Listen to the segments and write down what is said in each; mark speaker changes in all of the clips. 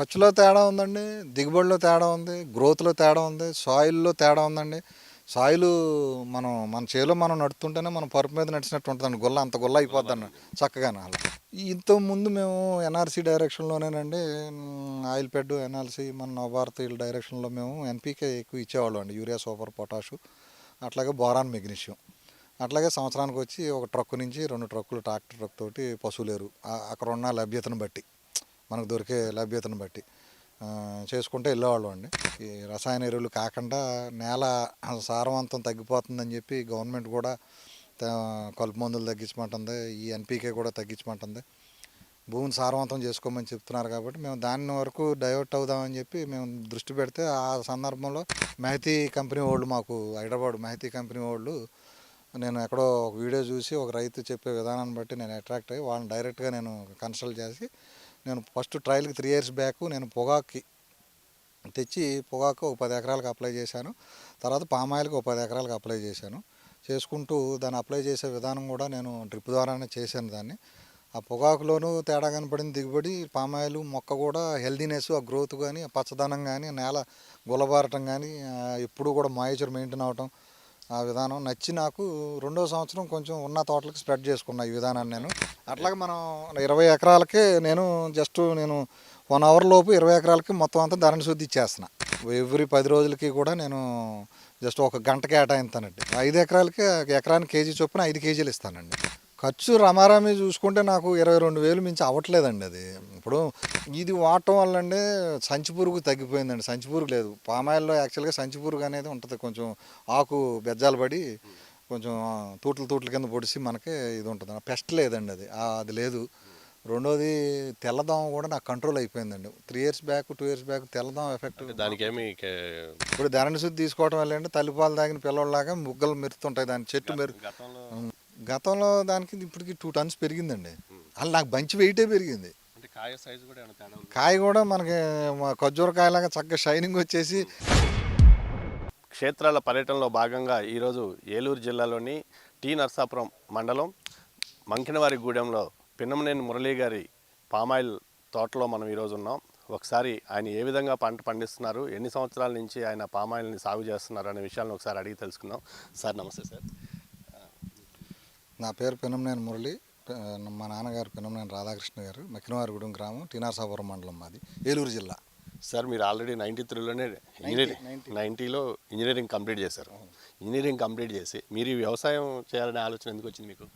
Speaker 1: ఖర్చులో తేడా ఉందండి దిగుబడిలో తేడా ఉంది గ్రోత్లో తేడా ఉంది సాయిల్లో తేడా ఉందండి. సాయిలు మనం మన చేలో మనం నడుతుంటేనే మనం పరుపు మీద నడిచినట్టు ఉంటుందండి గుల్ల అంత గుల్ల అయిపోద్దండి చక్కగానే అలా. ఇంత ముందు మేము ఎన్ఆర్సీ డైరెక్షన్లోనేనండి ఆయిల్ పెడ్ ఎన్ఆర్సీ మన నవభారత్ డైరెక్షన్లో మేము ఎన్పీకే ఎక్కువ ఇచ్చేవాళ్ళం అండి యూరియా సూపర్ పొటాషు అట్లాగే బోరాన్ మెగ్నీషియం. అట్లాగే సంవత్సరానికి వచ్చి ఒక ట్రక్ నుంచి రెండు ట్రక్కులు ట్రాక్టర్ ట్రక్ తోటి పశువులేరు అక్కడ ఉన్న లభ్యతను బట్టి. మనకు దొరికే లభ్యతను బట్టి చేసుకుంటే వెళ్ళేవాళ్ళం అండి. ఈ రసాయన ఎరువులు కాకుండా నేల సారవంతం తగ్గిపోతుందని చెప్పి గవర్నమెంట్ కూడా కలుపు మందులు తగ్గించమంటుంది ఈ ఎన్పీకే కూడా తగ్గించమంటుంది. భూమిని సారవంతం చేసుకోమని చెప్తున్నారు కాబట్టి మేము దాని వరకు డైవర్ట్ అవుదామని చెప్పి మేము దృష్టి పెడితే ఆ సందర్భంలో మెహతీ కంపెనీ వాళ్ళు మాకు హైదరాబాద్ మెహతీ కంపెనీ వాళ్ళు నేను ఎక్కడో ఒక వీడియో చూసి ఒక రైతు చెప్పే విధానాన్ని బట్టి నేను అట్రాక్ట్ అయ్యి వాళ్ళని డైరెక్ట్గా నేను కన్సల్ట్ చేసి నేను ఫస్ట్ ట్రయల్కి త్రీ ఇయర్స్ బ్యాక్ నేను పొగాకి తెచ్చి పొగాకు ఒక పది ఎకరాలకు అప్లై చేశాను. తర్వాత పామాయిల్కి ఒక పది ఎకరాలకు అప్లై చేశాను. చేసుకుంటూ దాన్ని అప్లై చేసే విధానం కూడా నేను డ్రిప్ ద్వారానే చేశాను దాన్ని. ఆ పొగాకులోనూ తేడా కనపడింది దిగుబడి పామాయిల్ మొక్క కూడా హెల్దీనెస్ ఆ గ్రోత్ కానీ ఆ పచ్చదనం కానీ నేల గులబారటం కానీ ఎప్పుడూ కూడా మాయిచర్ మెయింటైన్ అవటం ఆ విధానం. నచ్చి నాకు రెండో సంవత్సరం కొంచెం ఉన్న తోటలకు స్ప్రెడ్ చేసుకున్నా ఈ విధానాన్ని నేను. అట్లాగే మనం ఇరవై ఎకరాలకే నేను జస్ట్ నేను వన్ అవర్ లోపు ఇరవై ఎకరాలకి మొత్తం అంతా ధరణ శుద్ధి ఇచ్చేస్తున్నా ఎవ్రీ పది రోజులకి కూడా నేను జస్ట్ ఒక గంట కేటాయింతానండి ఐదు ఎకరాలకి ఎకరానికి కేజీ చొప్పున ఐదు కేజీలు ఇస్తానండి. ఖర్చు రమారామి చూసుకుంటే నాకు ఇరవై రెండు వేలు మించి అవ్వట్లేదండి అది. ఇప్పుడు ఇది వాడటం వల్ల అండి సంచి పురుగు తగ్గిపోయిందండి. సంచి పురుగు లేదు. పామాయిల్లో యాక్చువల్గా సంచి పురుగు అనేది ఉంటుంది. కొంచెం ఆకు బెజ్జాలు పడి కొంచెం తూట్లు తూట్ల కింద పొడిసి మనకి ఇది ఉంటుంది. పెస్ట్ లేదండి అది. అది లేదు. రెండోది తెల్లదోమ కూడా నాకు కంట్రోల్ అయిపోయిందండి. Three years back two years back తెల్లదోమ ఎఫెక్ట్
Speaker 2: దానికి ఏమి
Speaker 1: ఇప్పుడు ధరణి శుద్ధి తీసుకోవడం వల్ల తల్లిపాలు తాగిన పిల్లల్లాగా ముగ్గలు మెరుతుంటాయి దాని చెట్టు మెరు
Speaker 2: గతంలో
Speaker 1: దానికి ఇప్పటికి టూ టన్స్ పెరిగిందండి. అలా నాకు బంచి వెయిటే పెరిగింది.
Speaker 2: అంటే కాయ సైజు కూడా?
Speaker 1: కాయ కూడా మనకి ఖర్జూర కాయలాగా చక్కగా షైనింగ్ వచ్చేసి
Speaker 2: క్షేత్రాల పర్యటనలో భాగంగా ఈరోజు ఏలూరు జిల్లాలోని టీ నర్సాపురం మండలం మంకినవారి గూడెంలో పిన్నమనేని మురళీ గారి పామాయిల్ తోటలో మనం ఈరోజు ఉన్నాం. ఒకసారి ఆయన ఏ విధంగా పంట పండిస్తున్నారు ఎన్ని సంవత్సరాల నుంచి ఆయన పామాయిల్ని సాగు చేస్తున్నారు అనే విషయాలను ఒకసారి అడిగి తెలుసుకుందాం. సార్ నమస్తే సార్.
Speaker 1: నా పేరు పినంనేని మురళి మా నాన్నగారు పినంనేని రాధాకృష్ణ గారు మక్కినవారిగూడెం గ్రామం టీనార్సాపురం మండలం మాది ఏలూరు జిల్లా.
Speaker 2: సార్ మీరు ఆల్రెడీ నైంటీ త్రీలోనే ఇంజనీరింగ్ నైంటీలో ఇంజనీరింగ్ కంప్లీట్ చేశారు. ఇంజనీరింగ్ కంప్లీట్ చేసి మీరు ఈ వ్యవసాయం చేయాలనే ఆలోచన ఎందుకు వచ్చింది మీకు?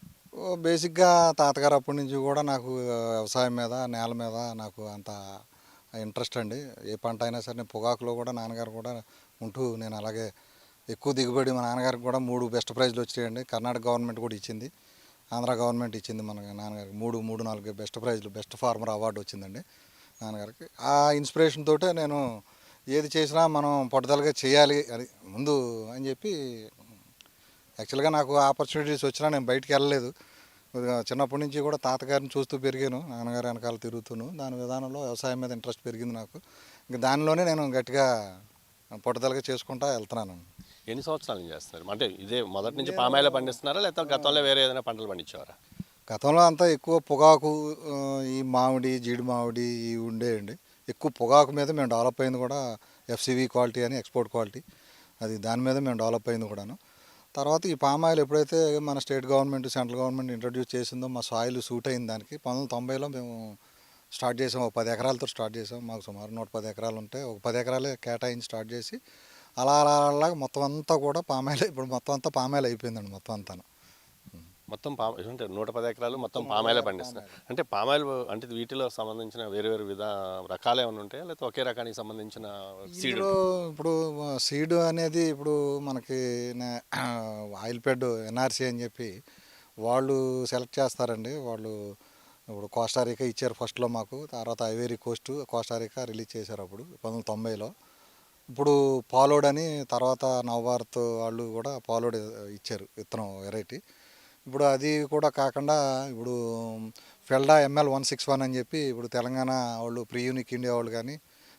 Speaker 1: ఓ బేసిక్గా తాతగారు అప్పటి నుంచి కూడా నాకు వ్యవసాయం మీద నేల మీద నాకు అంత ఇంట్రెస్ట్ అండి. ఏ పంట అయినా సరే నేను పొగాకులో కూడా నాన్నగారు కూడా ఉంటూ నేను అలాగే ఎక్కువ దిగుబడి మా నాన్నగారికి కూడా మూడు బెస్ట్ ప్రైజ్లు వచ్చాయండి కర్ణాటక గవర్నమెంట్ కూడా ఇచ్చింది. ఆంధ్ర గవర్నమెంట్ ఇచ్చింది మన నాన్నగారికి. మూడు మూడు నాలుగు బెస్ట్ ప్రైజ్లు బెస్ట్ ఫార్మర్ అవార్డు వచ్చిందండి నాన్నగారికి. ఆ ఇన్స్పిరేషన్ తోటే నేను ఏది చేసినా మనం పట్టుదలగా చేయాలి అని ముందు అని చెప్పి యాక్చువల్గా నాకు ఆపర్చునిటీస్ వచ్చినా నేను బయటికి వెళ్ళలేదు. చిన్నప్పటి నుంచి కూడా తాతగారిని చూస్తూ పెరిగాను. నాన్నగారు వెనకాల తిరుగుతూను. దాని విధానంలో వ్యవసాయం మీద ఇంట్రెస్ట్ పెరిగింది నాకు. ఇంకా దానిలోనే నేను గట్టిగా పట్టుదలగా చేసుకుంటా వెళ్తున్నాను.
Speaker 2: ఎన్ని సంవత్సరాల నుంచి చేస్తున్నారు? అంటే ఇదే మొదటి నుంచి పామాయిలే పండిస్తున్నారా లేకపోతే గతంలో వేరే ఏదైనా పంటలు పండించేవారా?
Speaker 1: గతంలో అంతా ఎక్కువ పొగాకు ఈ మామిడి జీడి మామిడి ఇవి ఉండేయండి. ఎక్కువ పొగాకు మీద మేము డెవలప్ అయింది కూడా ఎఫ్సివి క్వాలిటీ అని ఎక్స్పోర్ట్ క్వాలిటీ. అది దాని మీద మేము డెవలప్ అయింది కూడాను. తర్వాత ఈ పామాయిల్ ఎప్పుడైతే మన state government central government introduce చేసిందో మా సాయిల్ సూట్ అయింది దానికి. పంతొమ్మిది తొంభైలో మేము స్టార్ట్ చేసాం ఒక పది ఎకరాలతో స్టార్ట్ చేసాం. మాకు సుమారు నూట పది ఎకరాలు ఉంటాయి ఒక పది ఎకరాలే కేటాయించి స్టార్ట్ చేసి అలా అలా అలా మొత్తం అంతా కూడా పామాయిల్ ఇప్పుడు మొత్తం అంతా పామాయిల్ అయిపోయిందండి మొత్తం అంతా
Speaker 2: మొత్తం పామ అంటే నూట పది ఎకరాలు మొత్తం పామాయిలే పండిస్తున్నారు అంటే పామాయిల్ అంటే వీటిలో సంబంధించిన వేరు వేరు విధ రకాలు ఏమైనా ఉంటాయా? లేకపోతే ఒకే రకానికి సంబంధించిన సీడ్
Speaker 1: ఇప్పుడు సీడ్ అనేది ఇప్పుడు మనకి ఆయిల్ పెడ్ ఎన్ఆర్సీ అని చెప్పి వాళ్ళు సెలెక్ట్ చేస్తారండి. వాళ్ళు ఇప్పుడు కోస్టారికా ఇచ్చారు ఫస్ట్లో మాకు. తర్వాత ఐవేరీ కోస్ట్ కోస్టారికా రిలీజ్ చేశారు అప్పుడు పంతొమ్మిది వందల తొంభైలో. ఇప్పుడు పాలోడ్ అని తర్వాత నవభారత్ వాళ్ళు కూడా పాలోడ్ ఇచ్చారు విత్తనం వెరైటీ. ఇప్పుడు అది కూడా కాకుండా ఇప్పుడు Felda ML one six one అని చెప్పి ఇప్పుడు తెలంగాణ వాళ్ళు ప్రీ యూనిక్ ఇండియా వాళ్ళు కానీ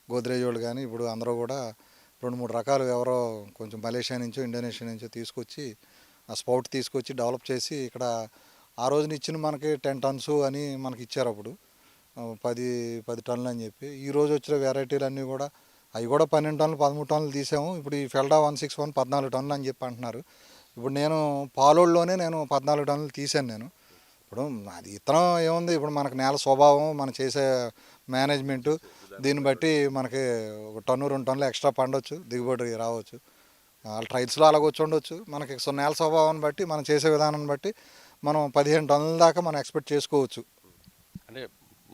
Speaker 1: గోద్రేజ్ వాళ్ళు కానీ ఇప్పుడు అందరూ కూడా రెండు మూడు రకాలు ఎవరో కొంచెం మలేషియా నుంచో ఇండోనేషియా నుంచో తీసుకొచ్చి ఆ స్పౌట్ తీసుకొచ్చి డెవలప్ చేసి ఇక్కడ ఆ రోజున ఇచ్చిన మనకి టెన్ టన్స్ అని మనకి ఇచ్చారు అప్పుడు. పది పది టన్నులు అని చెప్పి. ఈ రోజు వచ్చిన వెరైటీలు అన్నీ కూడా అవి కూడా పన్నెండు టన్నులు పదమూడు టన్నులు తీసాము. ఇప్పుడు ఈ ఫెల్డా వన్ సిక్స్ వన్ పద్నాలుగు టన్నులు అని చెప్పి అంటున్నారు. ఇప్పుడు నేను పాలోడ్లోనే నేను పద్నాలుగు టన్నులు తీసాను నేను. ఇప్పుడు అది ఇత్తనం ఏముంది? ఇప్పుడు మనకు నేల స్వభావం మనం చేసే మేనేజ్మెంటు దీన్ని బట్టి మనకి ఒక టన్ను రెండు టన్నులు ఎక్స్ట్రా పండొచ్చు దిగుబడి రావచ్చు. వాళ్ళ ట్రైల్స్లో అలాగ వచ్చి ఉండొచ్చు. మనకి సో నేల స్వభావాన్ని బట్టి మనం చేసే విధానాన్ని బట్టి మనం పదిహేను టన్నుల దాకా మనం ఎక్స్పెక్ట్ చేసుకోవచ్చు.
Speaker 2: అంటే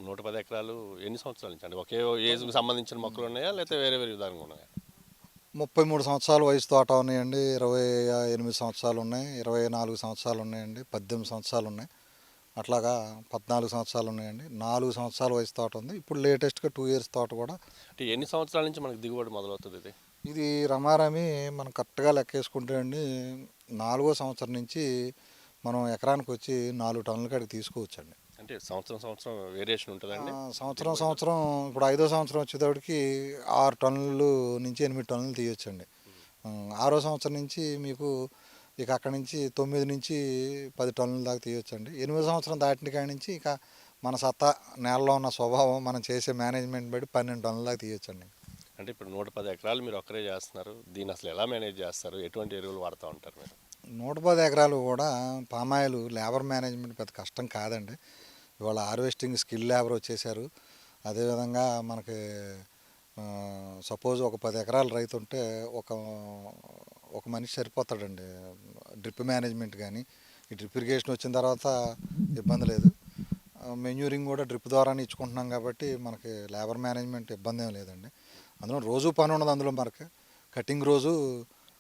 Speaker 2: నూట పది ఎకరాలు ఎన్ని సంవత్సరాల నుంచి అంటే ఒకే ఏజ్కి సంబంధించిన మొక్కలు ఉన్నాయా లేకపోతే వేరే వేరే విధానంగా ఉన్నాయా?
Speaker 1: ముప్పై మూడు సంవత్సరాల వయసు తోట ఉన్నాయండి ఇరవై ఎనిమిది సంవత్సరాలు ఉన్నాయి ఇరవై నాలుగు సంవత్సరాలు ఉన్నాయండి పద్దెనిమిది సంవత్సరాలు ఉన్నాయి. అట్లాగా పద్నాలుగు సంవత్సరాలు ఉన్నాయండి. నాలుగు సంవత్సరాల వయసు తోట ఉంది. ఇప్పుడు లేటెస్ట్గా టూ ఇయర్స్ తోట కూడా
Speaker 2: అంటే ఎన్ని సంవత్సరాల నుంచి మనకి దిగుబడి మొదలవుతుంది ఇది?
Speaker 1: ఇది రమారమి మనం కరెక్ట్గా లెక్కేసుకుంటే అండి నాలుగో సంవత్సరం నుంచి మనం ఎకరానికి వచ్చి నాలుగు టన్నుల కాడికి తీసుకోవచ్చండి.
Speaker 2: అంటే సంవత్సరం సంవత్సరం వేరియేషన్ ఉంటుందండి.
Speaker 1: సంవత్సరం సంవత్సరం ఇప్పుడు ఐదో సంవత్సరం వచ్చేటప్పటికి ఆరు టన్నులు నుంచి ఎనిమిది టన్నులు తీయొచ్చండి. ఆరో సంవత్సరం నుంచి మీకు ఇక అక్కడి నుంచి తొమ్మిది నుంచి పది టన్నుల దాకా తీయొచ్చండి. ఎనిమిదో సంవత్సరం దాటిన కాడి నుంచి ఇక మన సత్తా నేలలో ఉన్న స్వభావం మనం చేసే మేనేజ్మెంట్ బట్టి పన్నెండు టన్నుల దాకా తీయొచ్చండి.
Speaker 2: అంటే ఇప్పుడు నూట పది ఎకరాలు మీరు ఒక్కరే చేస్తున్నారు. దీన్ని అసలు ఎలా మేనేజ్ చేస్తారు? ఎటువంటి ఎరువులు వాడుతూ ఉంటారు మీరు?
Speaker 1: నూట పది ఎకరాలు కూడా పామాయిల్ లేబర్ మేనేజ్మెంట్ పెద్ద కష్టం కాదండి. ఇవాళ హార్వెస్టింగ్ స్కిల్ లేబర్ వచ్చేసారు అదేవిధంగా మనకి సపోజ్ ఒక పది ఎకరాల రైతు ఉంటే ఒక ఒక మనిషి సరిపోతాడండి. డ్రిప్ మేనేజ్మెంట్ కానీ ఈ డ్రిప్ ఇరిగేషన్ వచ్చిన తర్వాత ఇబ్బంది లేదు. మెన్యూరింగ్ కూడా డ్రిప్ ద్వారానే ఇచ్చుకుంటున్నాం కాబట్టి మనకి లేబర్ మేనేజ్మెంట్ ఇబ్బంది ఏం లేదండి. అందులో రోజు పని ఉండదు అందులో మనకి. కటింగ్ రోజు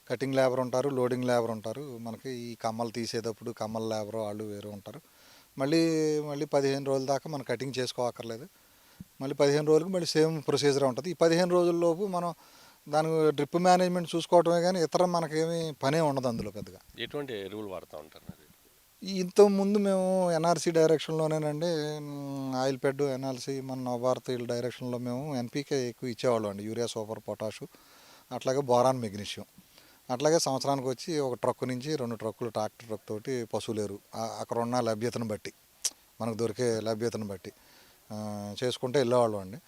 Speaker 1: కటింగ్ లేబర్ ఉంటారు లోడింగ్ లేబర్ ఉంటారు. మనకి ఈ కమ్మలు తీసేటప్పుడు కమ్మల లేబర్ వాళ్ళు వేరు ఉంటారు. మళ్ళీ మళ్ళీ పదిహేను రోజుల దాకా మనం కటింగ్ చేసుకోవక్కర్లేదు. మళ్ళీ పదిహేను రోజులకు మళ్ళీ సేమ్ ప్రొసీజర్ ఉంటుంది. ఈ పదిహేను రోజుల్లోపు మనం దాని డ్రిప్ మేనేజ్మెంట్ చూసుకోవటమే కానీ ఇతర మనకేమీ పనే ఉండదు అందులో పెద్దగా.
Speaker 2: ఎటువంటి ఎరువులు వాడుతూ ఉంటారు మరి?
Speaker 1: ఇంత ముందు మేము ఎన్ఆర్సీ డైరెక్షన్లోనేనండి ఆయిల్ పెడ్ ఎన్ఆర్సీ మన నవభారత్ డైరెక్షన్లో మేము ఎన్పీకే ఎక్కువ ఇచ్చేవాళ్ళం అండి యూరియా సూపర్ పొటాషు అట్లాగే బోరాన్ మెగ్నీషియం. అట్లాగే సంవత్సరానికి వచ్చి ఒక ట్రక్ నుంచి రెండు ట్రక్కులు ట్రాక్టర్ ట్రక్ తోటి పశువులేరు. అక్కడ ఉన్న లభ్యతను బట్టి మనకు దొరికే లభ్యతను బట్టి చేసుకుంటే వెళ్ళేవాళ్ళం అండి.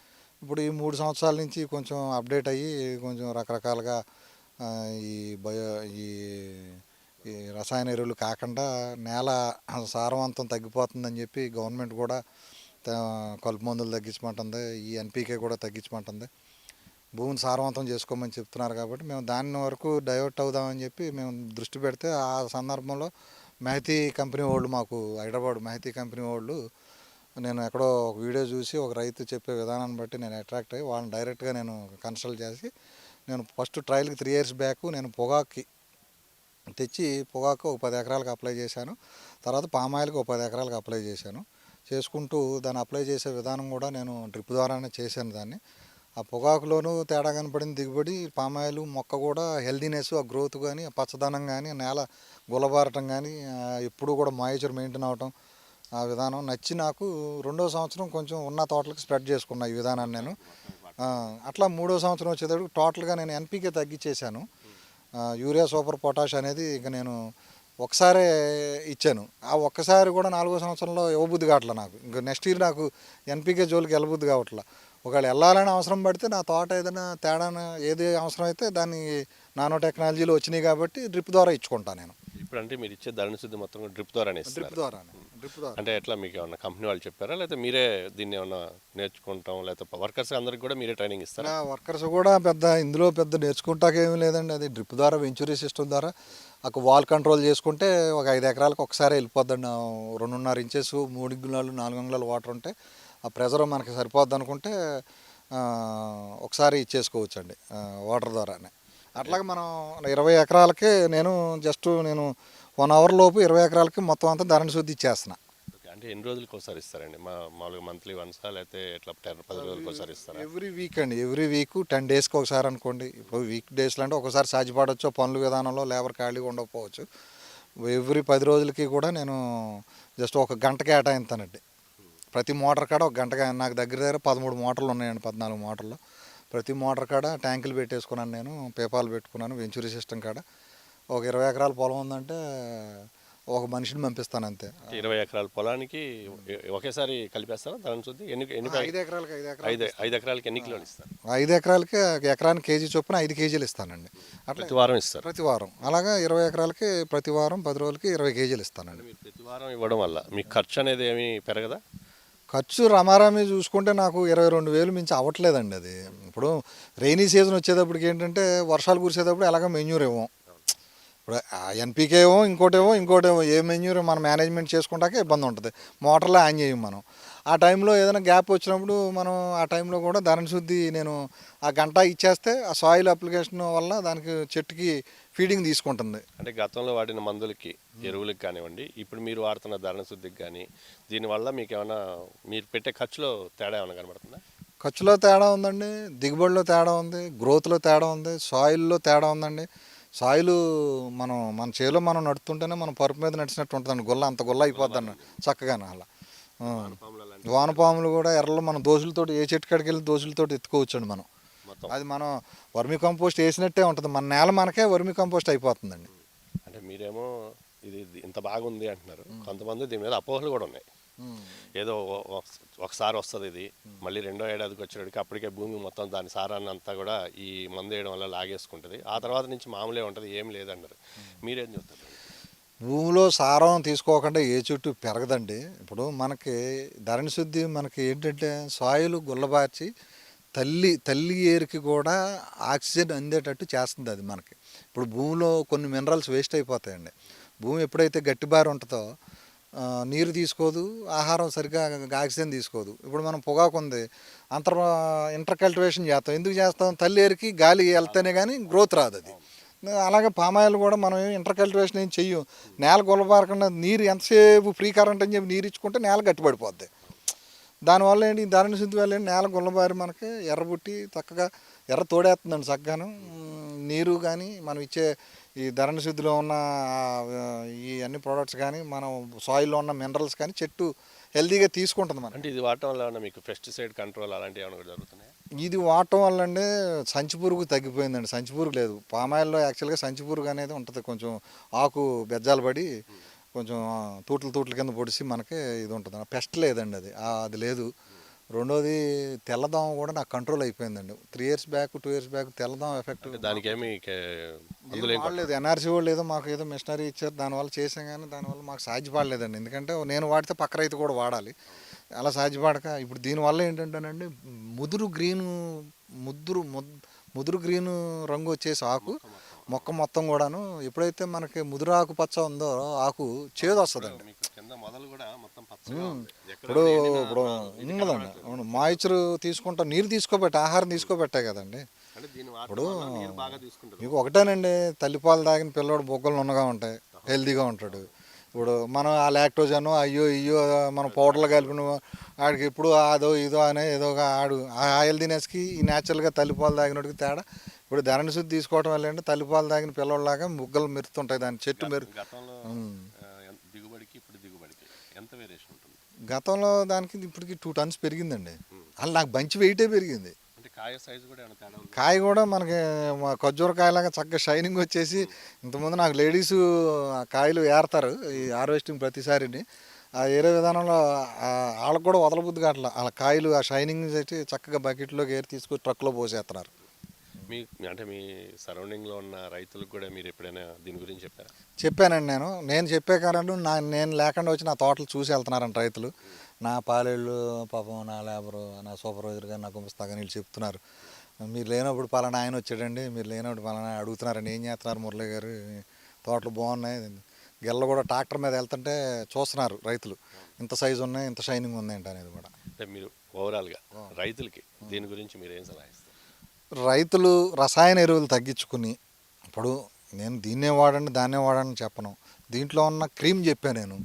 Speaker 1: ఇప్పుడు ఈ మూడు సంవత్సరాల నుంచి కొంచెం అప్డేట్ అయ్యి కొంచెం రకరకాలుగా ఈ బయో ఈ ఈ రసాయన ఎరువులు కాకుండా నేల సారవంతం తగ్గిపోతుందని చెప్పి గవర్నమెంట్ కూడా కలుపు మందులు తగ్గించమంటుంది ఈ ఎన్పీకే కూడా తగ్గించమంటుంది. భూమిని సారవంతం చేసుకోమని చెప్తున్నారు కాబట్టి మేము దాని వరకు డైవర్ట్ అవుదామని చెప్పి మేము దృష్టి పెడితే ఆ సందర్భంలో మెహతీ కంపెనీ వాళ్ళు మాకు హైదరాబాద్ మెహతీ కంపెనీ వాళ్ళు నేను ఎక్కడో ఒక వీడియో చూసి ఒక రైతు చెప్పే విధానాన్ని బట్టి నేను అట్రాక్ట్ అయ్యి వాళ్ళని డైరెక్ట్గా నేను కన్సల్ట్ చేసి నేను ఫస్ట్ ట్రయల్కి త్రీ ఇయర్స్ బ్యాక్ నేను పొగాకి తెచ్చి పొగాకు ఒక పది ఎకరాలకు అప్లై చేశాను. తర్వాత పామాయిల్కి ఒక పది ఎకరాలకు అప్లై చేశాను. చేసుకుంటూ దాన్ని అప్లై చేసే విధానం కూడా నేను డ్రిప్ ద్వారానే చేశాను దాన్ని. ఆ పొగాకులోనూ తేడా కనపడింది దిగుబడి పామాయిల్ మొక్క కూడా హెల్దీనెస్ ఆ గ్రోత్ కానీ పచ్చదనం కానీ నేల గులబారటం కానీ ఎప్పుడూ కూడా మాయిచర్ మెయింటైన్ అవటం ఆ విధానం నచ్చి నాకు రెండో సంవత్సరం కొంచెం ఉన్న తోటలకు స్ప్రెడ్ చేసుకున్నా ఈ విధానాన్ని నేను. అట్లా మూడో సంవత్సరం వచ్చేటప్పుడు టోటల్గా నేను ఎన్పీకే తగ్గించేశాను యూరియా సూపర్ పొటాష్ అనేది ఇక నేను ఒకసారే ఇచ్చాను. ఆ ఒక్కసారి కూడా నాలుగో సంవత్సరంలో ఇవ్వబుద్ధి కావట్లే నాకు. ఇంకా నెక్స్ట్ ఇయర్ నాకు ఎన్పీకే జోలికి వెళ్ళబుద్ధి కావట్లే. ఒకవేళ వెళ్ళాలని అవసరం పడితే నా తోట ఏదైనా తేడా ఏది అవసరం అయితే దాన్ని నానో టెక్నాలజీలో వచ్చినాయి కాబట్టి డ్రిప్ ద్వారా ఇచ్చుకుంటాను నేను.
Speaker 2: ఇప్పుడు అంటే మీరు ఇచ్చే ధరణ శుద్ధి మొత్తం డ్రిప్ ద్వారానే
Speaker 1: డ్రిప్ ద్వారానే డ్రిప్ ద్వారా.
Speaker 2: అంటే ఎట్లా మీకు ఏమన్నా కంపెనీ వాళ్ళు చెప్పారా? లేకపోతే మీరే దీన్ని ఏమన్నా నేర్చుకుంటాం లేకపోతే వర్కర్స్ అందరికి కూడా మీరే ట్రైనింగ్ ఇస్తారా?
Speaker 1: వర్కర్స్ కూడా పెద్ద ఇందులో పెద్ద నేర్చుకుంటాకేమీ లేదండి. అది డ్రిప్ ద్వారా వెంచురీ సిస్టమ్ ద్వారా. ఒక వాల్ కంట్రోల్ చేసుకుంటే ఒక ఐదు ఎకరాలకు ఒకసారి వెళ్ళిపోద్దండి. రెండున్నర ఇంచెస్ మూడు అంగుళాలు నాలుగు అంగుళాలు వాటర్ ఉంటే ఆ ప్రెజర్ మనకి సరిపోద్ది అనుకుంటే ఒకసారి ఇచ్చేసుకోవచ్చండి ఆ, వాటర్ ద్వారానే. అట్లాగే మనం ఇరవై ఎకరాలకి నేను జస్ట్ నేను వన్ అవర్ లోపు ఇరవై ఎకరాలకి మొత్తం అంతా ధరణ శుద్ధి ఇచ్చేస్తున్నా.
Speaker 2: అంటే ఎన్ని రోజులకి ఒకసారి ఇస్తారండి? మా మామూలుగా మంత్లీ వన్సా లేకపోతే ఎట్లా టెన్ పది రోజులకి ఒకసారి ఇస్తారా?
Speaker 1: ఎవ్రీ వీక్ అండి ఎవ్రీ వీక్ టెన్ డేస్కి ఒకసారి అనుకోండి. ఇప్పుడు వీక్ డేస్లో అంటే ఒకసారి సాధ్యపడవచ్చు పనుల విధానంలో లేబర్ ఖాళీగా ఉండకపోవచ్చు. ఎవ్రీ పది రోజులకి కూడా నేను జస్ట్ ఒక గంట కేటాయిస్తానండి. ప్రతి మోటార్ కాడ ఒక గంట నాకు దగ్గర దగ్గర పదమూడు మోటార్లు ఉన్నాయండి పద్నాలుగు మోటార్లు. ప్రతి మోటార్ కాడ ట్యాంకులు పెట్టేసుకున్నాను నేను పేపాలు పెట్టుకున్నాను వెంచురీ సిస్టమ్ కాడ. ఒక ఇరవై ఎకరాల పొలం ఉందంటే ఒక మనిషిని పంపిస్తాను అంతే.
Speaker 2: ఇరవై ఎకరాల పొలానికి ఒకేసారి కలిపేస్తారా? దాని శుద్ధి ఎన్ని ఎన్ని
Speaker 1: ఐదు ఎకరాలకి ఐదు ఎకరాలు
Speaker 2: ఐదు ఐదు ఎకరాలకి ఎన్ని కిలోలు ఇస్తారు?
Speaker 1: ఐదు ఎకరాలకి ఎకరానికి కేజీ చొప్పున ఐదు కేజీలు ఇస్తానండి. అట్లా
Speaker 2: ప్రతి వారం ఇస్తారు.
Speaker 1: ప్రతి వారం. అలాగా ఇరవై ఎకరాలకి ప్రతి వారం పది రోజులకి ఇరవై కేజీలు ఇస్తానండి.
Speaker 2: ప్రతి వారం ఇవ్వడం వల్ల మీకు ఖర్చు అనేది ఏమీ పెరగదా?
Speaker 1: ఖర్చు రమారామి చూసుకుంటే నాకు ఇరవై రెండు వేలు మించి అవ్వట్లేదండి అది. ఇప్పుడు రైనీ సీజన్ వచ్చేటప్పటికి ఏంటంటే వర్షాలు కురిసేటప్పుడు ఎలాగ మెన్యూర్ ఇవ్వం. ఇప్పుడు ఎన్పికే ఏమో ఇంకోటేమో ఇంకోటేమో ఏ మెన్యూర్ మనం మేనేజ్మెంట్ చేసుకుంటాకే ఇబ్బంది ఉంటుంది. మోటార్లో ఆన్ చేయం మనం. ఆ టైంలో ఏదైనా గ్యాప్ వచ్చినప్పుడు మనం ఆ టైంలో కూడా ధరణ శుద్ధి నేను ఆ గంట ఇచ్చేస్తే ఆ సాయిల్ అప్లికేషన్ వల్ల దానికి చెట్టుకి ఫీడింగ్ తీసుకుంటుంది.
Speaker 2: అంటే గతంలో వాడిన మందులకి ఎరువులకి కానివ్వండి ఇప్పుడు మీరు వాడుతున్న ధరణ శుద్ధికి కానీ దీనివల్ల మీకు ఏమైనా మీరు పెట్టే ఖర్చులో తేడా ఏమైనా కనబడుతుందా?
Speaker 1: ఖర్చులో తేడా ఉందండి దిగుబడిలో తేడా ఉంది గ్రోత్లో తేడా ఉంది సాయిల్లో తేడా ఉందండి. సాయిల్ మనం మన చేలో మనం నడుతుంటేనే మనం పరుపు మీద నడిచినట్టు ఉంటుందండి గుల్ల అంత గుల్ల అయిపోద్దండి చక్కగానే అలా. వానపాములు కూడా ఎర్రలు మనం దోశలతోటి ఏ చెట్టు కాడికి వెళ్ళి దోశలతోటి ఎత్తుకోవచ్చండి మనం.
Speaker 2: మొత్తం.
Speaker 1: అది మనం వర్మి కంపోస్ట్ వేసినట్టే ఉంటుంది. మన నేల మనకే వర్మి కంపోస్ట్ అయిపోతుందండి.
Speaker 2: అంటే మీరేమో ఇది ఇంత బాగుంది అంటున్నారు. కొంతమంది దీని మీద అపోహలు కూడా ఉన్నాయి. ఏదో ఒకసారి వస్తుంది ఇది మళ్ళీ రెండో ఏడాదికి వచ్చేటికి అప్పటికే భూమి మొత్తం దాని సారాన్ని అంతా కూడా ఈ మందు వేయడం వల్ల లాగేసుకుంటుంది. ఆ తర్వాత నుంచి మామూలే ఉంటుంది ఏం లేదన్నారు మీరేం చూస్తారు
Speaker 1: భూమిలో సారం తీసుకోకుండా ఏ చెట్టు పెరగదండి. ఇప్పుడు మనకి ధరణి శుద్ధి మనకి ఏంటంటే సాయిలు గుల్లబార్చి తల్లి తల్లి ఏరికి కూడా ఆక్సిజన్ అందేటట్టు చేస్తుంది అది మనకి. ఇప్పుడు భూమిలో కొన్ని మినరల్స్ వేస్ట్ అయిపోతాయండి. భూమి ఎప్పుడైతే గట్టిబారి ఉంటుందో నీరు తీసుకోదు ఆహారం సరిగ్గా ఆక్సిజన్ తీసుకోదు. ఇప్పుడు మనం పొగాకు ఉంది అంతర్ ఇంటర్ కల్టివేషన్ చేస్తాం. ఎందుకు చేస్తాం? తల్లి ఏరికి గాలి వెళ్తేనే కానీ గ్రోత్ రాదు అది అలాగే పామాయిల్ కూడా మనం ఇంటర్ కల్టివేషన్ ఏం చెయ్యం. నేల గొల్లబారకుండా నీరు ఎంతసేపు ఫ్రీ కరెంట్ అని చెప్పి నీరు ఇచ్చుకుంటే నేల గట్టిపడిపోద్ది. దానివల్ల ఏంటి? ధరణి శుద్ధి వల్ల ఏంటి? నేల గుల్లబారి మనకి ఎర్రబుట్టి చక్కగా ఎర్ర తోడేస్తుందండి చక్కగాను. నీరు కానీ మనం ఇచ్చే ఈ ధరణ శుద్ధిలో ఉన్న ఈ అన్ని ప్రోడక్ట్స్ కానీ మనం సాయిల్లో ఉన్న మినరల్స్ కానీ చెట్టు హెల్తీగా తీసుకుంటుంది మనం
Speaker 2: అంటే ఇది వాడటం వల్ల మీకు పెస్టిసైడ్ కంట్రోల్ అలాంటివి ఏమైనా కూడా జరుగుతున్నాయి?
Speaker 1: ఇది వాడటం వల్ల అండి సంచి పురుగు తగ్గిపోయిందండి. సంచి పురుగు లేదు. పామాయిల్లో యాక్చువల్గా సంచి పురుగు అనేది ఉంటుంది. కొంచెం ఆకు బెజ్జాలు పడి కొంచెం తూట్ల తూట్ల కింద పొడిచి మనకి ఇది ఉంటుంది పెస్ట్ లేదండి అది. అది లేదు. రెండోది తెల్లదోమ కూడా నాకు కంట్రోల్ అయిపోయిందండి. Three years back two years back తెల్లదోమ ఎఫెక్ట్
Speaker 2: దానికి ఏమి
Speaker 1: వాడలేదు. ఎన్ఆర్సీ వాళ్ళు ఏదో మాకు ఏదో మిషనరీ ఇచ్చారు. దానివల్ల చేసాం కానీ దానివల్ల మాకు సాధ్యపడలేదండి. ఎందుకంటే నేను వాడితే పక్క రైతు కూడా వాడాలి. అలా సాధ్యపడక ఇప్పుడు దీనివల్ల ఏంటంటేనండి ముదురు గ్రీను ముదురు ముద్- ముదురు గ్రీన్ రంగు వచ్చేసి ఆకు మొక్క మొత్తం. కూడాను ఎప్పుడైతే మనకి ముదురు ఆకు పచ్చ ఉందో ఆకు చేదు వస్తుందండి. ఇప్పుడు ఇప్పుడు ఉన్నదండి అవును మాయిచర్ తీసుకుంటా నీరు తీసుకోబెట్టే ఆహారం తీసుకోబెట్టే కదండి.
Speaker 2: తీసుకుంటుంది.
Speaker 1: మీకు ఒకటేనండి తల్లిపాలు తాగిన పిల్లోడు బొగ్గలు ఉన్నగా ఉంటాయి హెల్తీగా ఉంటాడు. ఇప్పుడు మనం ఆ లాక్టోజన్ అయ్యో అయ్యో మనం పౌడర్లు కలిపిన ఆడికి ఇప్పుడు అదో ఇదో అనే ఏదో ఒక ఆడు ఆ హెల్దీనెస్కి ఈ న్యాచురల్గా తల్లిపాలు తాగినోడికి తేడా. ఇప్పుడు ధరణి శుద్ధి తీసుకోవడం వల్ల ఏంటి? తల్లిపాలు తాగిన పిల్లోళ్ళలాగా ముగ్గలు మెరుతుంటాయి దాని చెట్టు మెరు
Speaker 2: గతంలో
Speaker 1: ఉమ్.
Speaker 2: ఆ, ఎంత- దిగుబడికి ఇప్పుడు దిగుబడికి ఎంత వేరియేషన్ ఉంటుంది
Speaker 1: గతంలో దానికి ఇప్పటికి టూ టన్స్ పెరిగిందండి. అలా నాకు బంచి వెయిటే పెరిగింది.
Speaker 2: కాయ సైజు కూడా
Speaker 1: మనకి ఖర్జూర కాయలాగా చక్కగా షైనింగ్ వచ్చేసి ఇంతకుముందు నాకు లేడీస్ కాయలు ఏరతారు ఈ హార్వెస్టింగ్ ప్రతిసారిని. ఆ ఏరే విధానంలో వాళ్ళకు కూడా వదలబుద్ధి కావట్లా. వాళ్ళ కాయలు ఆ షైనింగ్ చక్కగా బకెట్లోకి ఏరి తీసుకొని ట్రక్లో పోసేస్తున్నారు
Speaker 2: మీ అంటే మీ సరౌండింగ్లో ఉన్న రైతులకు కూడా మీరు ఎప్పుడైనా దీని గురించి చెప్పారా?
Speaker 1: చెప్పానండి నేను. నేను చెప్పే కారణం నా నేను లేకుండా వచ్చి నా తోటలు చూసి వెళ్తున్నారంట రైతులు. నా పాలేళ్ళు పాపం నా లేబరు నా సూపర్వైజర్ గారు నా గుమస్తా కానీ వీళ్ళు చెప్తున్నారు. మీరు లేనప్పుడు పలానా ఆయన వచ్చాడండి మీరు లేనప్పుడు పలానా ఆయన అడుగుతున్నారండి ఏం చేస్తున్నారు మురళి గారు? తోటలు బాగున్నాయి. గెల్ల కూడా ట్రాక్టర్ మీద వెళ్తుంటే చూస్తున్నారు రైతులు. ఇంత సైజు ఉన్నాయి ఇంత షైనింగ్ ఉంది అనేది కూడా.
Speaker 2: అంటే మీరు ఓవరాల్గా రైతులకి దీని గురించి మీరు ఏం సలహా
Speaker 1: రైతులు రసాయన ఎరువులు తగ్గించుకుని ఇప్పుడు నేను దీన్నే వాడండి దాన్నే వాడండి చెప్పను. దీంట్లో ఉన్న క్రీమ్ చెప్పాను నేను.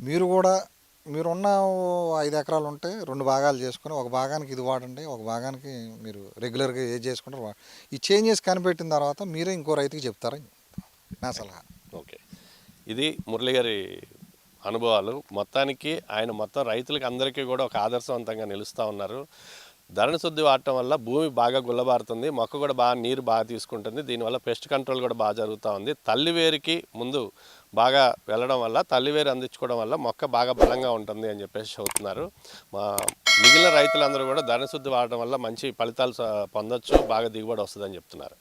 Speaker 1: మీరు కూడా మీరున్న ఓ ఐదు ఎకరాలు ఉంటే రెండు భాగాలు చేసుకుని ఒక భాగానికి ఇది వాడండి ఒక భాగానికి మీరు రెగ్యులర్గా ఏది చేసుకుంటారు వా- ఈ చేంజెస్ కనిపెట్టిన తర్వాత మీరే ఇంకో రైతుకి చెప్తారని నా సలహా.
Speaker 2: ఓకే. ఇది మురళి గారి అనుభవాలు. మొత్తానికి ఆయన మొత్తం రైతులకి అందరికీ కూడా ఒక ఆదర్శవంతంగా నిలుస్తూ ఉన్నారు. ధరణి శుద్ధి వాడటం వల్ల భూమి బాగా గుల్లబారుతుంది మొక్క కూడా బాగా నీరు బాగా తీసుకుంటుంది దీనివల్ల పెస్ట్ కంట్రోల్ కూడా బాగా జరుగుతూ ఉంది. తల్లివేరుకి ముందు బాగా వెళ్ళడం వల్ల తల్లివేరు అందించుకోవడం వల్ల మొక్క బాగా బలంగా ఉంటుంది అని చెప్పేసి చెబుతున్నారు. మా మిగిలిన రైతులందరూ కూడా ధరణ శుద్ధి వాడటం వల్ల మంచి ఫలితాలు పొందొచ్చు బాగా దిగుబడి వస్తుందని చెప్తున్నారు.